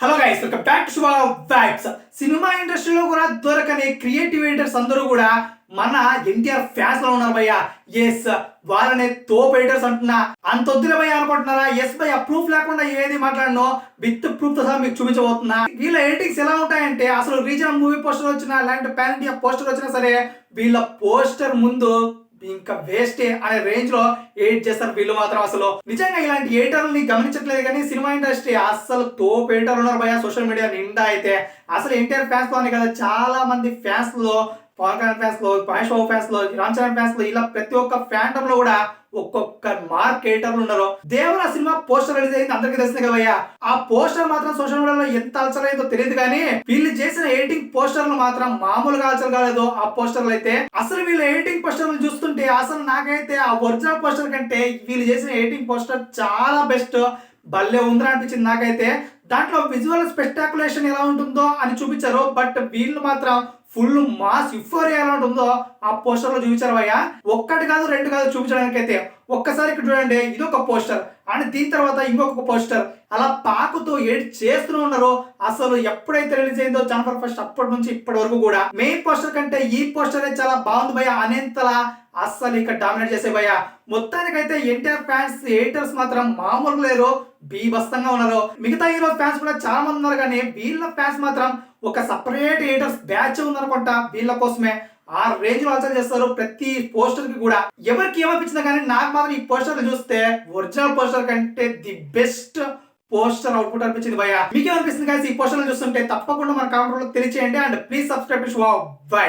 Hello guys ఒక back to శుభ cinema ఇండస్ట్రీలో కూడా దొరకని క్రియేటివ్ ఎడిటర్స్ అందరూ కూడా మన ఎన్టీఆర్ ఫ్యాన్స్లో ఉన్నారు భయ్య. ఎస్ వాళ్ళనే తోపు ఎడిటర్స్ అంటున్నా. అంత వద్దులే భయ్య అనుకుంటున్నారా? ఎస్ భయ్య ప్రూఫ్ లేకుండా ఏది మాట్లాడినో విత్ ప్రూఫ్తో సహా మీకు చూపించబోతున్నా. వీళ్ళ ఎడిటింగ్స్ ఎలా ఉంటాయంటే అసలు రీజనల్ మూవీ పోస్టర్ వచ్చినా లేదంటే పాన్ ఇండియా పోస్టర్ వచ్చినా సరే వీళ్ళ పోస్టర్ ముందు ఇంకా వేస్టే అనే రేంజ్లో ఎయిట్ చేస్తారు వీళ్ళు మాత్రం అసలు. నిజంగా ఇలాంటి ఎయిటర్లని గమనించట్లేదు కానీ సినిమా ఇండస్ట్రీ అసలు తోపు ఏటర్లు ఉన్నారు భయ సోషల్ మీడియా నిండా అయితే. అసలు ఎన్టీఆర్ ఫ్యాన్స్లోనే కదా చాలా మంది ఫ్యాన్స్లో పవన్ కళ్యాణ్ ఫ్యాన్స్లో మహేష్ బాబు ఫ్యాన్స్లో రామ్ చరణ్ ఫ్యాన్స్లో ఇలా ప్రతి ఒక్క ఫ్యాంటమ్లో కూడా ఒక్కొక్క మార్క్ ఎయిటర్లు ఉన్నారు. దేవర సినిమా పోస్టర్ రిలీజ్ అయింది అందరికీ తెలిసింది కదయ్యా ఆ పోస్టర్ మాత్రం సోషల్ మీడియాలో ఎంత అలచలేదో తెలియదు కానీ వీళ్ళు చేసిన ఎడిటింగ్ పోస్టర్లు మాత్రం మామూలుగా అలచలు కాలేదు. ఆ పోస్టర్లు అయితే అసలు వీళ్ళ ఎడిటింగ్ పోస్టర్లు చూస్తుంటే అసలు నాకైతే ఆ ఒరిజినల్ పోస్టర్ కంటే వీళ్ళు చేసిన ఎడిటింగ్ పోస్టర్ చాలా బెస్ట్ భలే ఉందిరా అనిపించింది నాకైతే. దాంట్లో విజువల్ స్పెక్టాకులేషన్ ఎలా ఉంటుందో అని చూపించారు బట్ వీళ్ళు మాత్రం ఫుల్ మాస్ యుఫోరియా ఎలా ఉంటుందో ఆ పోస్టర్లో చూపించారు భయ్యా ఒక్కటి కాదు రెండు కాదు చూపించడానికి అయితే ఒక్కసారి ఇక్కడ చూడండి ఇది ఒక పోస్టర్. అండ్ దీని తర్వాత ఇంకొక పోస్టర్. అలా పాకుతో ఎడిట్ చేస్తూనే ఉన్నారు అసలు ఎప్పుడైతే రిలీజ్ అయిందో జనవరి ఫస్ట్ అప్పటి నుంచి ఇప్పటి వరకు కూడా. మెయిన్ పోస్టర్ కంటే ఈ పోస్టర్ చాలా బాగుంది భయ్య అనేంతలా అస్సలు ఇక్కడ డామినేట్ చేసే భయ్య. మొత్తానికైతే ఎన్టీఆర్ ఫ్యాన్స్ ఎయిటర్స్ మాత్రం మామూలు లేరు బీభస్తంగా ఉన్నారు. మిగతా హీరో ఫ్యాన్స్ కూడా చాలా మంది ఉన్నారు కానీ వీళ్ళ ఫ్యాన్స్ మాత్రం ఒక సపరేట్ ఎయిటర్స్ బ్యాచ్ ఉందనుకుంటా వీళ్ళ కోసమే. ఆ రేంజ్లో ఆలోచన చేస్తారు ప్రతి పోస్టర్కి కూడా. ఎవరికి ఏమనిపించినా కానీ నాకు మాత్రం ఈ పోస్టర్ చూస్తే ఒరిజినల్ పోస్టర్ కంటే ది బెస్ట్ పోస్టర్ అవుట్పుట్ అనిపించింది భయ మీకేమనిపిస్తుంది కానీ ఈ పోస్టర్ చూస్తుంటే? తప్పకుండా మన కామెంట్లో తెలియచేయండి. And please subscribe to bye